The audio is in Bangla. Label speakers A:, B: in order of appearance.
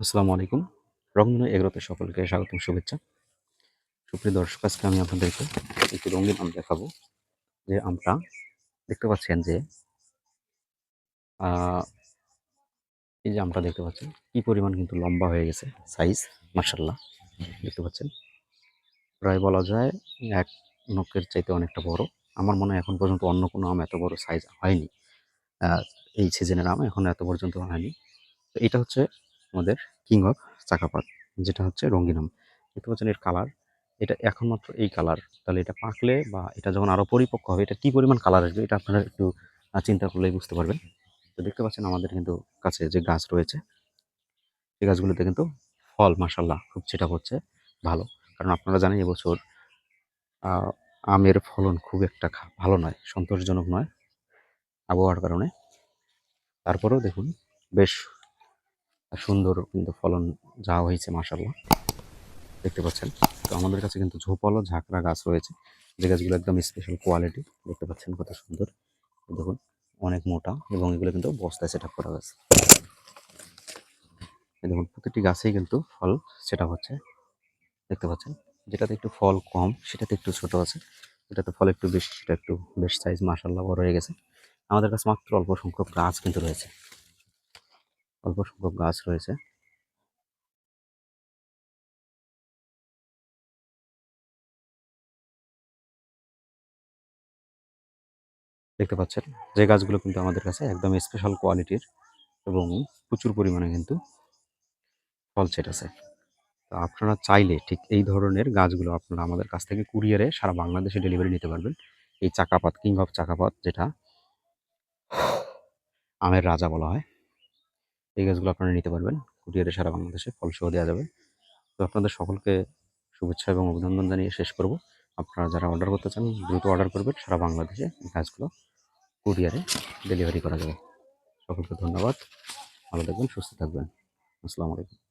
A: আসসালামু আলাইকুম। রংধনু এগ্রোতে সকলকে স্বাগতম, শুভেচ্ছা। সুপ্রিয় দর্শক, আজকে আমি আপনাদেরকে একটি রঙিন আম দেখাবো। যে আমটা দেখতে পাচ্ছেন যে এই যে আমটা দেখতে পাচ্ছেন, কি পরিমাণ কিন্তু লম্বা হয়ে গেছে, সাইজ মার্শাল্লাহ দেখতে পাচ্ছেন। প্রায় বলা যায় এক নখের চাইতে অনেকটা বড়। আমার মনে হয় এখন পর্যন্ত অন্য কোনো আম এত বড় সাইজ হয়নি। এই সিজনের আম এখন এত পর্যন্ত হয়নি। তো এটা হচ্ছে আমাদের কিং অফ চাকাপাত, যেটা হচ্ছে রঙিন আম দেখতে পাচ্ছেন এর কালার এটা এখন মাত্র এই কালার তাহলে এটা পাকলে বা এটা যখন আরও পরিপক্ক হবে, এটা কী পরিমাণ কালার আসবে, এটা আপনারা একটু চিন্তা করলেই বুঝতে পারবেন। তো দেখতে পাচ্ছেন আমাদের কিন্তু কাছে যে গাছ রয়েছে, এই গাছগুলোতে কিন্তু ফল মাসাল্লাহ খুব সেটা হচ্ছে, ভালো। কারণ আপনারা জানেন এবছর আমের ফলন খুব একটা ভালো নয়, সন্তোষজনক নয়, আবহাওয়ার কারণে। তারপরেও দেখুন, বেশ সুন্দর কিন্তু ফলন যা হয়েছে মাসাল্লাহ দেখতে পাচ্ছেন? তো আমাদের কাছে কিন্তু ঝোপালো, ঝাঁকড়া গাছ রয়েছে। যে গাছগুলো একদম স্পেশাল কোয়ালিটি দেখতে পাচ্ছেন কত সুন্দর। দেখুন, অনেক মোটা এবং এগুলো কিন্তু বস্তায় সেট করা গাছ এই দেখুন, প্রতিটি গাছেই কিন্তু ফল সেট হচ্ছে। দেখতে পাচ্ছেন? যেটাতে একটু ফল কম, সেটাতে একটু ছোট আছে। যেটাতে ফল একটু বেশি, সেটা একটু বেশ সাইজ মাসাল্লাহ বড় হয়ে গেছে। আমাদের কাছে মাত্র অল্প সংখ্যক গাছ কিন্তু রয়েছে। অল্প সংখ্যক গাছ রয়েছে। দেখতে পাচ্ছেন? যে গাছগুলো কিন্তু আমাদের কাছে একদম স্পেশাল কোয়ালিটির এবং প্রচুর পরিমাণে কিন্তু ফল সেট আছে তো আপনারা চাইলে ঠিক এই ধরনের গাছগুলো আপনারা আমাদের কাছ থেকে কুরিয়ারে সারা বাংলাদেশে ডেলিভারি নিতে পারবেন। এই চাকাপাত কিং অফ চাকাপাত যেটা আমের রাজা বলা হয়। এই গাছগুলো আপনারা নিতে পারবেন। কুটিয়ারে সারা বাংলাদেশে ফলসহ দেওয়া যাবে। তো আপনাদের সকলকে শুভেচ্ছা এবং অভিনন্দন জানিয়ে শেষ করব। আপনারা যারা অর্ডার করতে চান, দ্রুত অর্ডার করবেন। সারা বাংলাদেশে এই গাছগুলো কুরিয়ারে ডেলিভারি করা যাবে। সকলকে ধন্যবাদ। ভালো থাকবেন, সুস্থ থাকবেন। আসসালামু আলাইকুম।